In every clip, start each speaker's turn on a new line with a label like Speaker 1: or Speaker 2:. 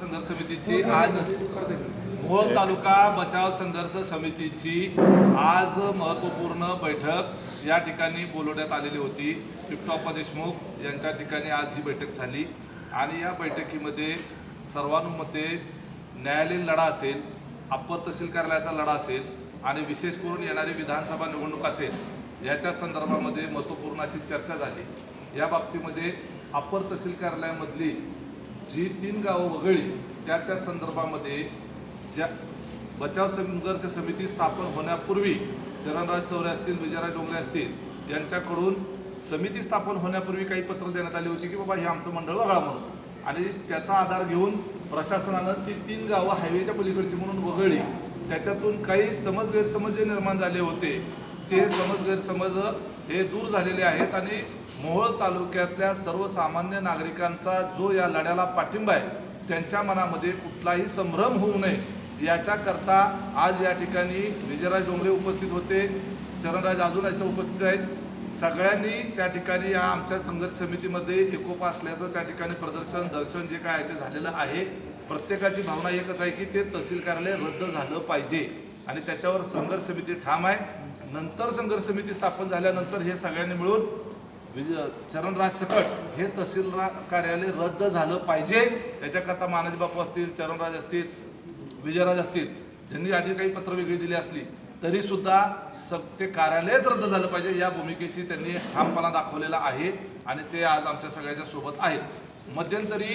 Speaker 1: संघर्ष समितीची आज मोहोळ तालुका बचाव संघर्ष समितीची आज महत्त्वपूर्ण बैठक या ठिकाणी बोलवण्यात आलेली होती. टिपटॉप्पा देशमुख यांच्या ठिकाणी आज ही बैठक झाली. आणि या बैठकीमध्ये सर्वानुमते न्यायालयीन लढा असेल अप्पर तहसील कार्यालयाचा लढा असेल आणि विशेष करून येणारी विधानसभा निवडणूक असेल याच्या संदर्भामध्ये महत्त्वपूर्ण अशी चर्चा झाली. या बाबतीमध्ये अप्पर तहसील कार्यालयामधली जी तीन गावं वगळली त्याच्या संदर्भामध्ये ज्या बचाव संघर्ष समिती स्थापन होण्यापूर्वी चरणराज चौरे असतील विजयराज डोंगरे असतील यांच्याकडून समिती स्थापन होण्यापूर्वी काही पत्र देण्यात आली होती की बाबा हे आमचं मंडळ वगळा म्हणून. आणि त्याचा आधार घेऊन प्रशासनानं ती तीन गावं हायवेच्या पलीकडची म्हणून वगळली. त्याच्यातून काही समज गैरसमज जे निर्माण झाले होते ते समज गैरसमज हे दूर झालेले आहेत आणि मोहोळ तालुक्यातल्या सर्वसामान्य नागरिकांचा जो या लढ्याला पाठिंबा आहे त्यांच्या मनामध्ये कुठलाही संभ्रम होऊ नये याच्याकरता आज या ठिकाणी विजयराज डोंगरे उपस्थित होते. चरणराज अजून इथं उपस्थित आहेत. सगळ्यांनी त्या ठिकाणी या आमच्या संघर्ष समितीमध्ये एकोपा असल्याचं त्या ठिकाणी प्रदर्शन दर्शन जे काय आहे ते झालेलं आहे. प्रत्येकाची भावना एकच आहे की ते तहसील कार्यालय रद्द झालं पाहिजे आणि त्याच्यावर संघर्ष समिती ठाम आहे. नंतर संघर्ष समिती स्थापन झाल्यानंतर हे सगळ्यांनी मिळून म्हणजे चरणराज सकट हे तहसील रा- कार्यालय रद्द झालं पाहिजे. त्याच्याकरता मानाजी बापू असतील चरणराज असतील विजयराज असतील ज्यांनी आधी काही पत्र वेगळी दिली असली तरी सुद्धा स ते कार्यालयच रद्द झालं पाहिजे. या भूमिकेशी त्यांनी ठामपणा दाखवलेला आहे आणि ते आज आमच्या सगळ्याच्या सोबत आहेत. मध्यंतरी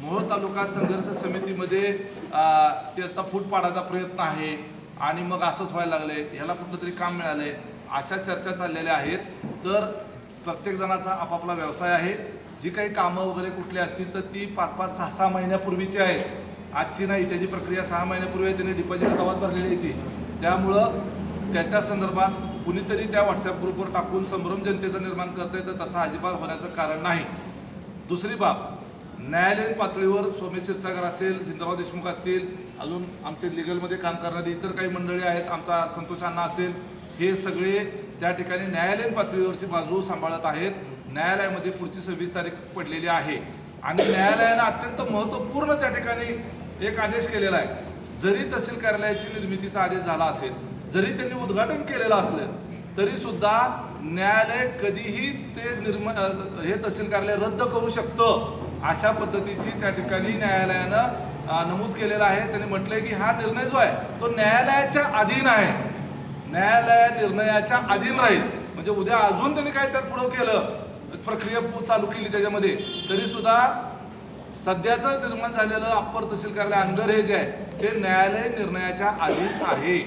Speaker 1: मोहोळ तालुका संघर्ष समितीमध्ये त्याचा फूट पाडायचा प्रयत्न आहे आणि मग असंच व्हायला लागले ह्याला कुठलं तरी काम मिळालंय. अशा चर्चा चाललेल्या आहेत. तर प्रत्येक जणाचा आपापला व्यवसाय आहे. जी काही कामं वगैरे कुठली असतील तर ती पाच पाच सहा सहा महिन्यापूर्वीची आहेत आजची नाही त्याची प्रक्रिया सहा महिन्यापूर्वी आहे. त्याने डिपॉझिट आवाज भरलेली होती त्यामुळं त्याच्या संदर्भात कुणीतरी त्या व्हॉट्सअप ग्रुपवर टाकून संभ्रम जनतेचं निर्माण करतंय तर तसा अजिबात होण्याचं कारण नाही. दुसरी बाब न्यायालयीन पातळीवर सोमेश क्षीरसागर असेल सिद्धराव देशमुख असतील अजून आमचे लिगलमध्ये काम करणारी इतर काही मंडळी आहेत आमचा संतोष अण्णा असेल हे सगळे त्या ठिकाणी न्यायालयीन पातळीवरची बाजू सांभाळत आहेत. न्यायालयामध्ये पुढची सव्वीस तारीख पडलेली आहे. आणि न्यायालयानं अत्यंत महत्त्वपूर्ण त्या ठिकाणी एक आदेश केलेला आहे. जरी तहसील कार्यालयाची निर्मितीचा आदेश झाला असेल जरी त्यांनी उद्घाटन केलेलं असलं तरी सुद्धा न्यायालय कधीही ते निर्म हे तहसील कार्यालय रद्द करू शकतं अशा पद्धतीची त्या ठिकाणी न्यायालयानं नमूद केलेलं आहे. त्यांनी म्हटलंय की हा निर्णय जो आहे तो न्यायालयाच्या अधीन आहे. न्यायालय निर्णयाच्या अधीन राहील. म्हणजे उद्या अजून त्यांनी काय त्यात पुढं केलं प्रक्रिया चालू केली त्याच्यामध्ये तरी सुद्धा सध्याचं निर्माण झालेलं अप्पर तहसील कार्यालय अंडर हे जे आहे ते न्यायालय निर्णयाच्या अधीन आहे.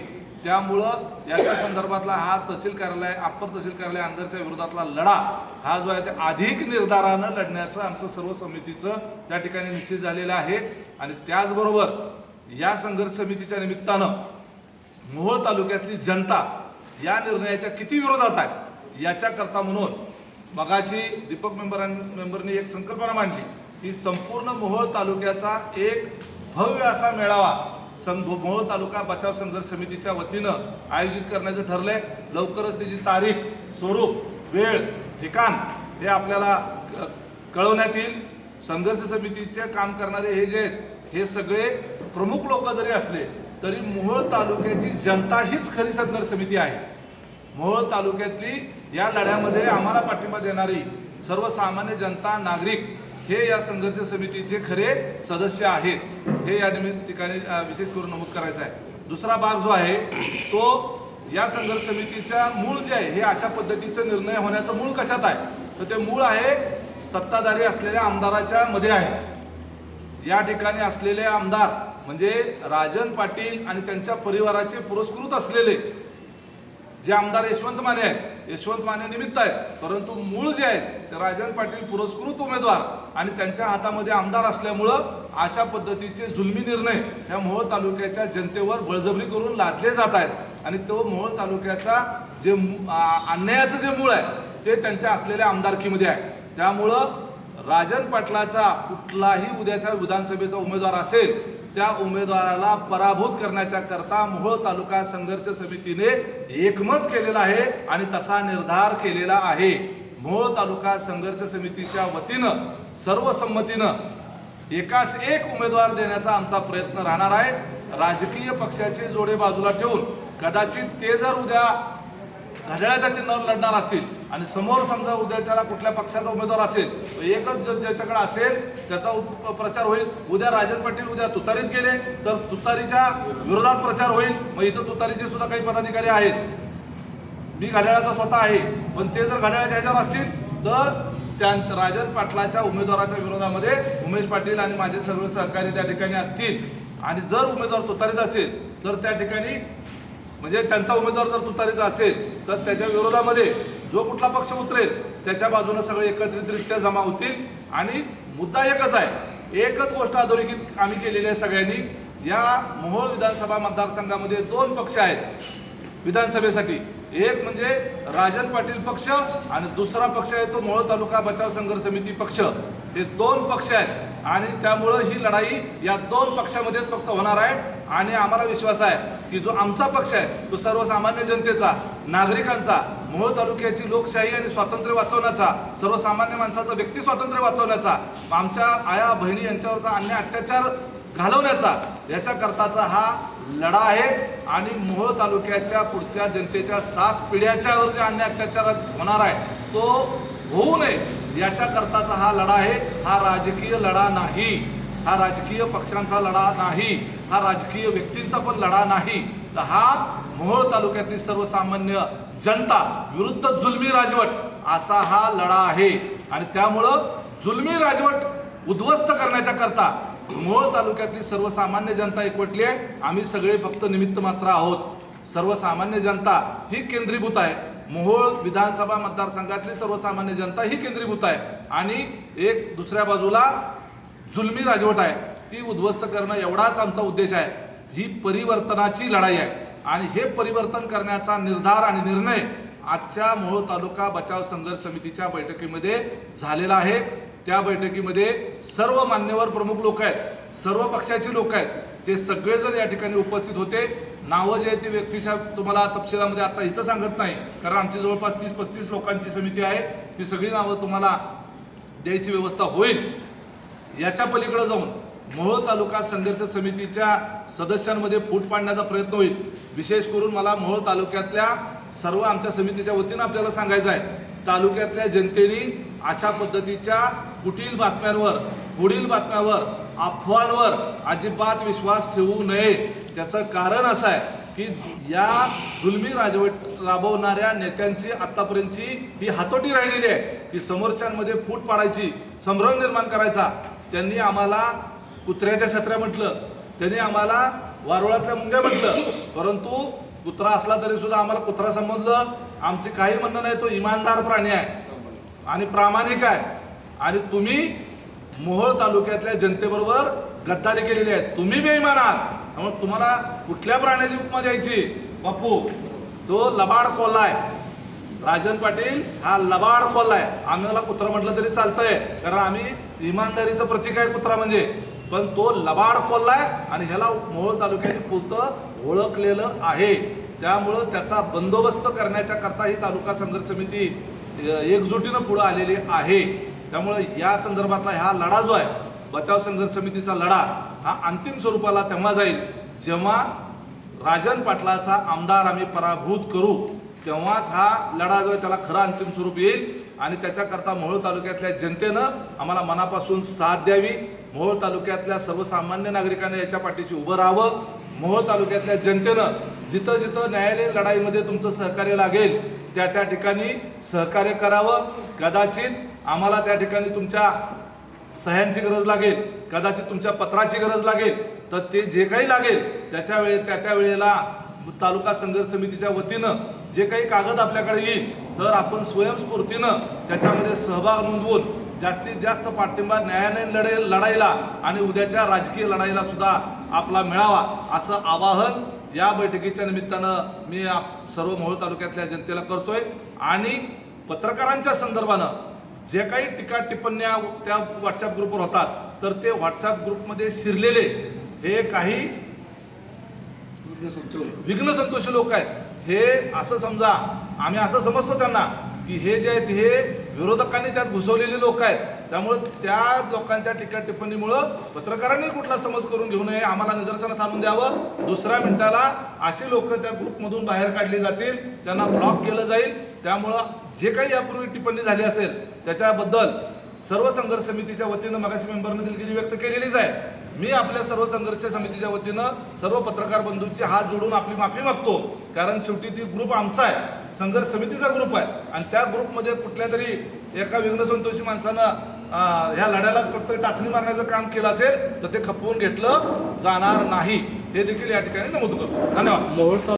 Speaker 1: त्यामुळं याच्या संदर्भातला हा तहसील कार्यालय अप्पर तहसील कार्यालय अंडरच्या विरोधातला लढा हा जो आहे ते अधिक निर्धारानं लढण्याचं आमचं सर्व समितीचं त्या ठिकाणी निश्चित झालेलं आहे. आणि त्याचबरोबर या संघर्ष समितीच्या निमित्तानं मोहोळ तालुक्यातली जनता या निर्णयाच्या किती विरोधात आहे याच्याकरता म्हणून मगाशी दीपक मेंबर मेंबरनी एक संकल्पना मांडली की संपूर्ण मोहोळ तालुक्याचा एक भव्य असा मेळावा सं मोहोळ तालुका बचाव संघर्ष समितीच्या वतीनं आयोजित करण्याचं ठरलंय. लवकरच त्याची तारीख स्वरूप वेळ ठिकाण हे आपल्याला क- कळवण्यात येईल. संघर्ष समितीचे काम करणारे हे जे हे सगळे प्रमुख लोक जरी असले तरी मोहोळ तालुक्याची जनता हीच खरी संघर्ष समिती आहे. मोहोळ तालुक्यातली या लढ्यामध्ये आम्हाला पाठिंबा देणारी सर्वसामान्य जनता नागरिक हे या संघर्ष समितीचे खरे सदस्य आहेत. हे या निमित्त ठिकाणी विशेष करून नमूद करायचं आहे. दुसरा भाग जो आहे तो या संघर्ष समितीच्या मूळ जे आहे हे अशा पद्धतीचं निर्णय होण्याचं मूळ कशात आहे? तर ते मूळ आहे सत्ताधारी असलेल्या आमदाराच्या मध्ये आहे. या ठिकाणी असलेले आमदार म्हणजे राजन पाटील आणि त्यांच्या परिवाराचे पुरस्कृत असलेले जे आमदार यशवंत माने आहेत यशवंत माने निमित्त आहेत परंतु मूळ जे आहेत ते राजन पाटील पुरस्कृत उमेदवार आणि त्यांच्या हातामध्ये आमदार असल्यामुळं अशा पद्धतीचे जुलमी निर्णय या मोहोळ तालुक्याच्या जनतेवर बळजबरी करून लादले जात आहेत. आणि तो मोहोळ तालुक्याचा जे मू- अन्यायाचं जे मूळ आहे ते त्यांच्या असलेल्या आमदारकीमध्ये आहे. त्यामुळं राजन पाटलाचा कुठलाही उद्याच्या विधानसभेचा उमेदवार असेल त्या उमेदवाराला पराभूत करण्याच्या करता मोहोळ तालुका संघर्ष समितीने एकमत केलेला आहे आणि तसा निर्धार केलेला आहे. मोहोळ तालुका संघर्ष समितीच्या वतीनं सर्वसंमतीनं एकास एक उमेदवार देण्याचा आमचा प्रयत्न राहणार आहे. राजकीय पक्षाचे जोडे बाजूला ठेवून कदाचित ते जर उद्या घड्याळाच्या चिन्हावर लढणार असतील. आणि समोर समजा उद्याच्याला कुठल्या पक्षाचा उमेदवार असेल तर एकच जर ज्याच्याकडे असेल त्याचा प्रचार होईल. उद्या राजन पाटील उद्या तुतारीत गेले तर तुतारीच्या विरोधात प्रचार होईल. मग इथं तुतारीचे सुद्धा काही पदाधिकारी आहेत. मी घड्याळाचा स्वतः आहे. पण ते जर घड्याळाच्या ह्याच्यावर असतील तर त्यांच्या राजन पाटलाच्या उमेदवाराच्या विरोधामध्ये उमेश पाटील आणि माझे सर्व सहकारी त्या ठिकाणी असतील. आणि जर उमेदवार तुतारीत असेल तर त्या ठिकाणी म्हणजे त्यांचा उमेदवार जर तुतारीचा असेल तर त्याच्या विरोधामध्ये जो कुठला पक्ष उतरेल त्याच्या बाजूने सगळे एकत्रितरित्या जमा होतील. आणि मुद्दा एकच आहे एकच गोष्ट अधोरेखित आम्ही केलेली आहे सगळ्यांनी. या मोहोळ विधानसभा मतदारसंघामध्ये दोन पक्ष आहेत विधानसभेसाठी. एक म्हणजे राजन पाटील पक्ष आणि दुसरा पक्ष आहे तो मोहोळ तालुका बचाव संघर्ष समिती पक्ष. हे दोन पक्ष आहेत आणि त्यामुळं ही लढाई या दोन पक्षामध्येच फक्त होणार आहे. आणि आम्हाला विश्वास आहे की जो आमचा पक्ष आहे तो सर्वसामान्य जनतेचा नागरिकांचा मोहोळ तालुक्याची लोकशाही आणि स्वातंत्र्य वाचवण्याचा सर्वसामान्य माणसाचं व्यक्ती स्वातंत्र्य वाचवण्याचा आमच्या आया बहिणी यांच्यावरचा अन्य अत्याचार घालवण्याचा याच्या करताचा हा लढा आहे. आणि मोहोळ तालुक्याच्या पुढच्या जनतेच्या सात पिढ्याच्यावर जे अन्याय अत्याचार होणार आहे. तो होऊ नये याच्या करताचा हा लढा आहे. हा राजकीय लढा नाही. हा राजकीय पक्षांचा लढा नाही. हा राजकीय व्यक्तींचा पण लढा नाही. तर हा मोहोळ तालुक्यातील सर्वसामान्य जनता विरुद्ध जुलमी राजवट असा हा लढा आहे. आणि त्यामुळं जुलमी राजवट उद्ध्वस्त करण्याच्या करता मोहोळ तालुक्यातली सर्वसामान्य जनता एकवटली आहे. आम्ही सगळे फक्त निमित्त मात्र आहोत. सर्वसामान्य जनता ही केंद्रीभूत आहे. मोहोळ विधानसभा मतदारसंघातली सर्वसामान्य जनता ही केंद्रीभूत आहे. आणि एक दुसऱ्या बाजूला जुलमी राजवट आहे. ती उद्ध्वस्त करणं एवढाच आमचा उद्देश आहे. ही परिवर्तनाची लढाई आहे. आणि हे परिवर्तन करण्याचा निर्धार आणि निर्णय आजच्या मोहोळ तालुका बचाव संघर्ष समितीच्या बैठकीमध्ये झालेला आहे. त्या बैठकीमध्ये सर्व मान्यवर प्रमुख लोक आहेत सर्व पक्षाचे लोक आहेत ते सगळेजण या ठिकाणी उपस्थित होते. नावं जे आहेत ते व्यक्तिशा तुम्हाला तपशिलामध्ये आता इथं सांगत नाही कारण आमची जवळपास तीस पस्तीस लोकांची समिती आहे. ती सगळी नावं तुम्हाला द्यायची व्यवस्था होईल. याच्या पलीकडे जाऊन मोहोळ तालुका संघर्ष समितीच्या सदस्यांमध्ये फूट पाडण्याचा प्रयत्न होईल. विशेष करून मला मोहोळ तालुक्यातल्या सर्व आमच्या समितीच्या वतीनं आपल्याला सांगायचं आहे. तालुक्यातल्या जनतेने अशा पद्धतीच्या कुटील बातम्यांवर पुढील बातम्यांवर अफवांवर अजिबात विश्वास ठेवू नये. त्याचं कारण असं आहे की या जुलमी राजवट राबवणाऱ्या नेत्यांची आत्तापर्यंतची ही हातोटी राहिलेली आहे की समोरच्यांमध्ये फूट पाडायची संभ्रम निर्माण करायचा. त्यांनी आम्हाला कुत्र्याच्या छत्र्या म्हटलं त्यांनी आम्हाला वारुळातल्या मुंग्या म्हटलं परंतु कुत्रा असला तरी सुद्धा आम्हाला कुत्रा समजलं. आमचे काही म्हणणं नाही तो इमानदार प्राणी आहे. आणि प्रामाणिक आहे. आणि तुम्ही मोहोळ तालुक्यातल्या जनतेबरोबर गद्दारी केलेली आहे तुम्ही बेईमान आहात. त्यामुळे तुम्हाला कुठल्या प्राण्याची उपमा द्यायची? बापू तो लबाड खोला आहे. राजन पाटील हा लबाड खोला आहे. आम्हाला कुत्रा म्हटलं तरी चालतंय. कारण आम्ही इमानदारीचं प्रतीक आहे कुत्रा म्हणजे. पण तो लबाड खोला आहे आणि ह्याला मोहोळ तालुक्याने पुरतं ओळखलेलं आहे. त्यामुळं त्याचा बंदोबस्त करण्याच्या करता ही तालुका संघर्ष समिती एकजुटीनं पुढं आलेली आहे. त्यामुळे या संदर्भातला हा लढा जो आहे बचाव संघर्ष समितीचा लढा हा अंतिम स्वरूपाला तेव्हा जाईल. जेव्हा राजन पाटलाचा आमदार आम्ही पराभूत करू तेव्हाच हा लढा जो आहे त्याला खरं अंतिम स्वरूप येईल. आणि त्याच्याकरता मोहोळ तालुक्यातल्या जनतेनं आम्हाला मनापासून साथ द्यावी. मोहोळ तालुक्यातल्या सर्वसामान्य नागरिकांनी याच्या पाठीशी उभं राहावं. मोहोळ तालुक्यातल्या जनतेनं जिथं जिथं न्यायालयीन लढाईमध्ये तुमचं सहकार्य लागेल त्या त्या ठिकाणी सहकार्य करावं. कदाचित आम्हाला त्या ठिकाणी तुमच्या सह्यांची गरज लागेल कदाचित तुमच्या पत्राची गरज लागेल तर ते जे काही लागेल त्याच्या वेळे त्या त्या वेळेला तालुका संघर्ष समितीच्या वतीनं जे काही कागद आपल्याकडे येईल तर आपण स्वयंस्फूर्तीनं त्याच्यामध्ये सहभाग नोंदवून जास्तीत जास्त पाठिंबा न्यायालयीन लढे लढाईला आणि उद्याच्या राजकीय लढाईला सुद्धा आपला मिळावा असं आवाहन या बैठकीच्या निमित्तानं मी आप- सर्व मोहोळ तालुक्यातल्या जनतेला करतोय. आणि पत्रकारांच्या संदर्भानं जे काही टीका टिप्पण्या त्या व्हॉट्सअप ग्रुपवर होतात तर ते व्हॉट्सअप ग्रुपमध्ये शिरलेले हे काही विघ्न संतोषी लोक आहेत. हे असं समजा आम्ही असं समजतो त्यांना की हे जे आहेत हे विरोधकांनी त्यात घुसवलेले लोक आहेत. त्यामुळं त्या लोकांच्या टीका टिप्पणीमुळं पत्रकारांनी कुठला समज करून घेऊ नये आम्हाला निदर्शनास आणून द्यावं. दुसऱ्या मिनिटाला अशी लोक त्या ग्रुपमधून बाहेर काढली जातील त्यांना ब्लॉक केलं जाईल. त्यामुळं जे काही यापूर्वी टिप्पणी झाली असेल त्याच्याबद्दल सर्व संघर्ष समितीच्या वतीनं मगाशी मेंबरने दिलगिरी व्यक्त केलेलीच आहे. मी आपल्या सर्व संघर्ष समितीच्या वतीनं सर्व पत्रकार बंधूंचे हात जोडून आपली माफी मागतो. कारण शेवटी ती ग्रुप आमचा आहे. संघर्ष समितीचा ग्रुप आहे. आणि त्या ग्रुपमध्ये कुठल्या तरी एका विघ्नसंतोषी माणसानं ह्या लढ्याला फक्त टाचणी मारण्याचं काम केलं असेल तर ते खपवून घेतलं जाणार नाही. हे देखील या ठिकाणी नमूद करतो. धन्यवाद.